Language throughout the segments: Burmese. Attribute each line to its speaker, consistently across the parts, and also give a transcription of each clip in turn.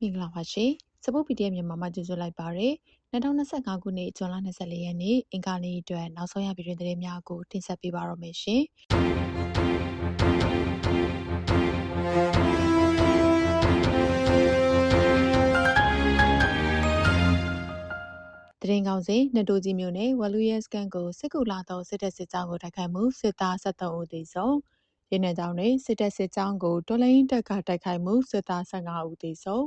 Speaker 1: မင်္ဂလာပါရှင်စပုတ် PDF မြန်မာမှာကြိုဆိုလိုက်ပါရယ်2025ခုနှစ်ဇွန်လ24ရက်နေ့အင်္ဂါနေ့အတွက်နောက်ဆုံးရပြည်တွင်သတင်းများကိုတင်ဆက်ပေးပါရမယ်ရှင်တရင်ကောင်းစဉ်နတိုကြီးမျိုးနဲ့ဝလူရဲစကန်ကိုစစ်ကူလာသောစစ်တပ်စစ်ကြောင်းကိုတိုက်ခိုက်မှုစစ်သား73ဦးသေဆုံးရင်းနှံကြောင်းတွင်စစ်တပ်စစ်ကြောင်းကိုတော်လိုင်းတက်ကတိုက်ခိုက်မှုစစ်သား15ဦးသေဆုံး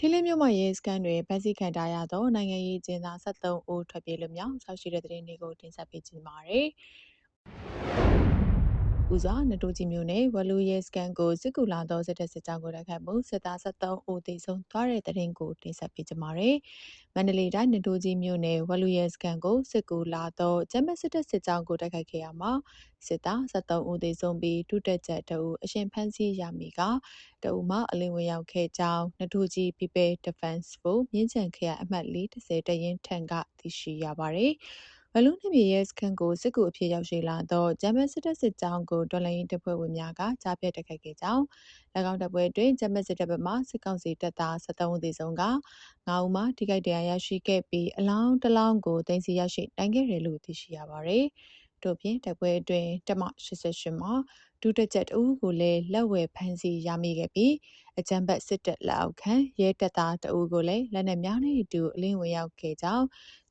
Speaker 1: ထီလင်းမြို့မှာရဲစခန်းတွင်ဗက်စီခံထားရသော နိုင်ငံရေးကျင်းသား73ဦး ထွက်ပြေးလွတ်မြောက်ဆောက်ရှိတဲ့တဲ့တင်တွေကို တင်ဆက်ပေးချင်ပါတယ်။ ဦးစွာနတိုကြီးမျိုးနဲ့ဝလူရဲစကန်ကိုစစ်ကူလာသောစစ်တပ်စစ်ကြောင်းကိုတိုက်ခိုက်မှုစစ်သား73ဦးသေဆုံးသွားတဲ့တဲ့တင်ကိုတင်ဆက်ပေးချင်ပါတယ်။မန္တလေးတိုင်းနတိုကြီးမျိုးနဲ့ဝလူရဲစကန်ကိုစစ်ကူလာသောကျမစစ်တပ်စစ်ကြောင်းကိုတိုက်ခိုက်ခဲ့ရမှာစစ်သား73ဦးသေဆုံးပြီးဒုတက်ချက်တအူအရှင်ဖမ်းဆီးရမိကတအူမှအလင်းဝင်ရောက်ခဲ့ကြောင်းနထိုကြီး People Defense Force မြင်းချံခရိုင်အမှတ်430တရင်ထံကသိရှိရပါတယ်။ ဝလူနှမြေရဲစခန်းကိုစစ်ကူအဖြစ်ရောက်ရှိလာသောဂျမန်စစ်တပ်စစ်ကြောင်းကိုတော်လိုင်းတပ်ဖွဲ့ဝင်များကကြားပြတ်တိုက်ခိုက်ခဲ့ကြောင်း၎င်းတပ်ဖွဲ့တွင်ဂျမန်စစ်တပ်ဘက်မှစစ်ကောင်စီတပ်သား73ဦးသေဆုံးက9ဦးမှထိခိုက်ဒဏ်ရာရရှိခဲ့ပြီးအလောင်းတစ်လောင်းကိုတင်စီရရှိနိုင်ခဲ့တယ်လို့သိရှိရပါတယ်။တို့ဖြင့်တိုက်ပွဲအတွင်းတက်မ88မှာဒုတက်ချက်တဦးကိုလည်းလက်ဝဲဖမ်းဆီးရမိခဲ့ပြီးအကြံဘတ်စစ်တပ်လက်အောက်ခံရဲတပ်သားတဦးကိုလည်းလက်နက်များနဲ့အတူအလင်းဝင်ရောက်ခဲ့ကြောင်း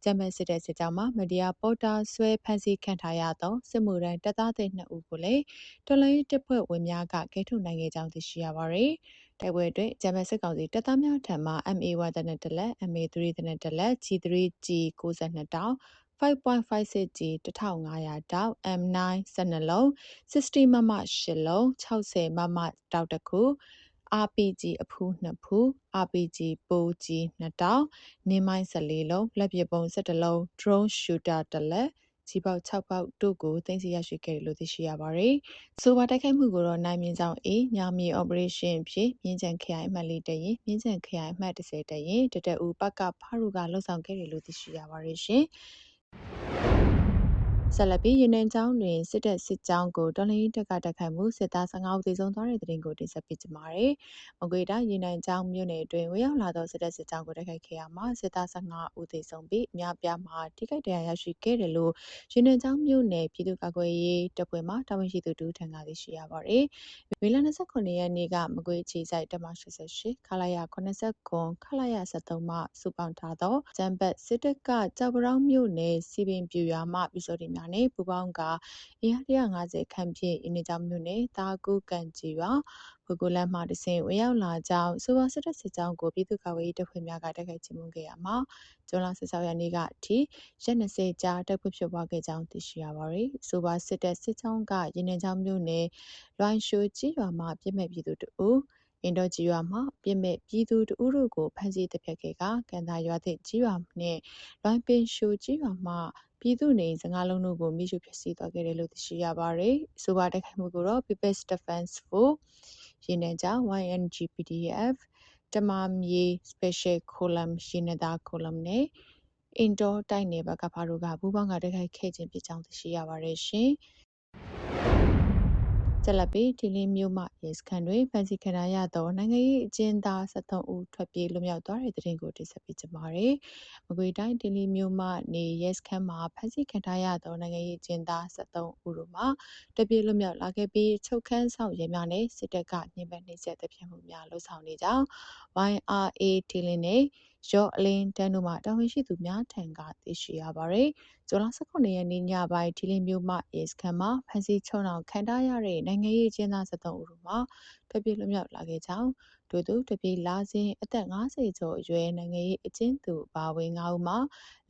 Speaker 1: ဂျမန်စစ်တပ်စစ်ကြောင်းမှမဒီယာပေါ်တာဆွဲဖမ်းဆီးခံထားရသောစစ်မှုရန်တပ်သားတဲ့နှစ်ဦးကိုလည်းတော်လိုင်းတပ်ဖွဲ့ဝင်များကကဲထုတ်နိုင်ခဲ့ကြောင်းသိရှိရပါသည်တိုက်ပွဲအတွင်းဂျမန်စစ်ကောင်စီတပ်သားများထံမှ MA1 တနက်တလက် MA3 တနက်တလက် G3G 62တောင် 5.56G 1500တောက် M9 12လုံး 60မမ8လုံး60မမတောက်တစ်ခု RPG အဖူး2ဖူး RPG ပိုးကြီး2တောက်နေမိုင်း14လုံးလက်ပစ်ပုံ17လုံး drone shooter တစ်လက်ကြီးပေါက်6ပေါက်တို့ကိုတင်စီရရှိခဲ့တယ်လို့သိရှိရပါတယ်။ဆိုပါတိုက်ခိုက်မှုကိုတော့နိုင်မြင့်ဆောင်အေးညမီ operation ဖြစ်မြင်းချံခရိုင်အမှတ်၄တရင်မြင်းချံခရိုင်အမှတ်30တရင်တတအူပကဖားရုကလှုပ်ဆောင်ခဲ့တယ်လို့သိရှိရပါတယ်ရှင်။ ဆက်လက်ပြီးရင်းနှန်းချောင်းတွင်စစ်တပ်စစ်ကြောင်းကိုတော်လှန်ရေးတပ်ကတိုက်ခိုက်မှုစစ်သား15ဦးသေဆုံးသွားတဲ့တဲ့တင်ကိုတင်ဆက်ပေးကြပါမယ်။မကွေတာရင်းနှန်းချောင်းမြို့နယ်တွင်ဝေရောက်လာသောစစ်တပ်စစ်ကြောင်းကိုတိုက်ခိုက်ခဲ့ရမှာစစ်သား15ဦးသေဆုံးပြီးအများပြားမှာထိခိုက်ဒဏ်ရာရရှိခဲ့တယ်လို့ရင်းနှန်းချောင်းမြို့နယ်ပြည်သူ့ကာကွယ်ရေးတပ်ဖွဲ့မှတာဝန်ရှိသူတူထံကသိရှိရပါတယ်။မေလ29ရက်နေ့ကမကွေချီဆိုင်တပ်မ88ခလာရ89ခလာရ73မှစုပေါင်းထားသောဂျမ်ဘတ်စစ်တပ်ကကြောက်ပရောင်းမြို့နယ်စီပင်ပြူရွာမှပြည်စော်များနှင့်ပူးပေါင်းကာအင်အား150ခန့်ဖြင့်အင်းကြောင်မြို့နယ်တာကူကန်ကြီးရွာဖွကိုလမ်းမှတဆင့်ဝင်ရောက်လာကြောင်းဆိုပါစစ်တပ်စစ်ကြောင်းကိုပြည်သူ့ကာကွယ်ရေးတပ်ဖွဲ့များကတိုက်ခိုက်ချမှုခဲ့ရမှာဇွန်လ16ရက်နေ့ကအထိရက်20ကြာတိုက်ပွဲဖြစ်ပွားခဲ့ကြောင်းသိရှိရပါတယ်။ဆိုပါစစ်တပ်စစ်ကြောင်းကရင်းနှင်းချောင်းမြို့နယ်လွိုင်းရှိုကြီးရွာမှပြစ်မဲ့ပြည်သူတို့ အင်ဒိုကြီးရွာမှပြစ်မဲ့ပြည်သူတဦးတို့ကိုဖမ်းဆီးတပ်ဖြတ်ခဲ့ကကန်သာရွာသည့်ကြီးရွာနှင့်လွိုင်းပင်ရှိုကြီးရွာမှပြည်သူနေစကားလုံးတို့ကိုမိရှုဖြစ်စီသွားခဲ့တယ်လို့သိရှိရပါတယ်။ဆိုပါတိုက်ခိုက်မှုကိုတော့ People's Defense Force ရင်းနှံကြောင့် YNGPDF တမမြေ Special Column ရင်းနှံသား column နဲ့ Indoor တိုက်နယ်ဘက်ကဖားတို့ကပူးပေါင်းကတိုက်ခိုက်ခဲ့ခြင်းဖြစ်ကြောင်းသိရှိရပါတယ်ရှင်။ ဆက်လက်ပြီးဒီလင်းမြို့မှရဲစခန်းတွင်ဖမ်းဆီးခံရသောနိုင်ငံရေးအကျဉ်းသား73ဦးထွက်ပြေးလွတ်မြောက်သွားတဲ့တဲ့တင်ကိုတင်ဆက်ပေးကြပါမယ်။မကွေတိုင်းဒီလင်းမြို့မှနေရဲစခန်းမှာဖမ်းဆီးခံရသောနိုင်ငံရေးအကျဉ်းသား73ဦးတို့မှတပြေးလွတ်မြောက်လာခဲ့ပြီးချုပ်ခန်းဆောင်ရဲများနဲ့စစ်တပ်ကညှဉ်းပန်းနှိပ်စက်တပ်ဖြတ်မှုများလှုပ်ဆောင်နေကြောင်း YRA ဒီလင်းနဲ့ရော့အလင်းတန်းတို့မှတာဝန်ရှိသူများထံကသိရှိရပါသည်။ဇွန်လ18ရက်နေ့ညပိုင်းထီလင်းမြို့မှရဲစခန်းမှာဖမ်းဆီးချုံအောင်ခံထားရတဲ့နိုင်ငံရေးကျင်းသား73ဦးတို့မှထွက်ပြေးလွတ်မြောက်လာခဲ့ကြောင်းတို့သူတပြေးလာစဉ်အသက်50ကျော်အရွယ်နိုင်ငံရေးအကျဉ်းသူပါဝင်9ဦးမှာ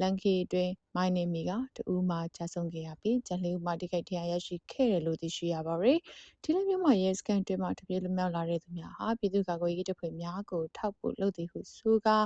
Speaker 1: လန်ကီတွင်မိုင်းနေမီကတဦးမှကြာဆုံးခဲ့ရပြီးဂျန်လေးဦးမှတိခိုက်တရားရရှိခဲ့တယ်လို့သိရှိရပါသည်။ဒီလိုမျိုးမှာရဲစခန်းတွင်မှတပြေးလွတ်မြောက်လာတဲ့သူများဟာပြည်သူ့ကာကွယ်ရေးတပ်ဖွဲ့များကိုထောက်ပို့လုပ်သည်ဟုဆိုကာ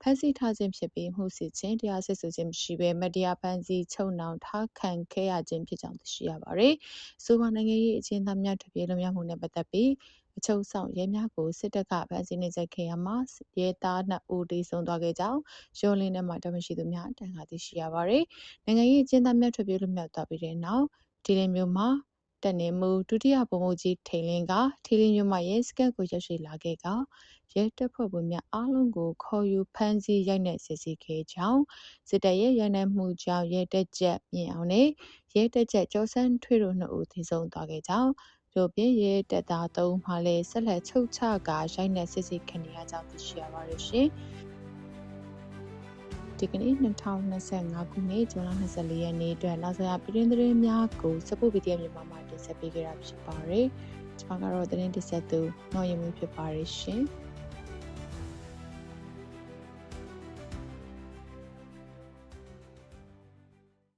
Speaker 1: ဖမ်းဆီးထားခြင်းဖြစ်ပြီးမှုစစ်ချင်းတရားစစ်ဆိုခြင်းမရှိဘဲမတရားဖမ်းဆီးချုပ်နှောင်ထားခံခဲ့ရခြင်းဖြစ်ကြောင်းသိရှိရပါသည်။ဆိုပါနိုင်ငံရေးအကျဉ်းသားများတပြေးလွတ်မြောက်မှုနဲ့ပတ်သက်ပြီး အချုပ်ဆောင်ရဲများကိုစစ်တပ်ကဖမ်းဆီးနေကြခဲ့ရမှာရဲသားနှစ်ဦးတေဆုံးသွားခဲ့ကြောင်းရောလင်းထဲမှာတမရှိသူများတန်ခါသိရှိရပါတယ်။နိုင်ငံရေးအကျဉ်းသားများထွက်ပြေးလွတ်မြောက်သွားပြီးတဲ့နောက်ဒီလမျိုးမှာတက်နေမှုဒုတိယဗိုလ်မှူးကြီးထိန်လင်းကထီလင်းမြို့မှရဲစခန်းကိုရောက်ရှိလာခဲ့ကရဲတပ်ဖွဲ့ဝင်များအားလုံးကိုခေါ်ယူဖမ်းဆီးရိုက်နှက်စစ်ဆေးခဲ့ကြောင်းစစ်တပ်ရဲ့ရိုက်နှက်မှုကြောင့်ရဲတပ်ချက်မြင့်အောင်နဲ့ရဲတပ်ချက်ကျော်စန်းထွေးတို့နှစ်ဦးသေဆုံးသွားခဲ့ကြောင်း တို့ပြင်ရဲတပ်သား၃ဦးမှလည်းဆက်လက်ချုပ်ချကာရိုက်နှက်စစ်ဆေးခံနေရကြောင်းသိရှိရပါတယ်ရှင်ဒီကနေ့2025ခုနှစ်ဇွန်လ24ရက်နေ့အတွက်နောက်ဆက်ရပြည်တွင်းသတင်းများကိုစပုတ်ဗီဒီယိုမြန်မာမှာတင်ဆက်ပေးခဲ့တာဖြစ်ပါတယ်။ကျွန်မကတော့သတင်းတင်ဆက်သူနော်ရမွေးဖြစ်ပါတယ်ရှင်။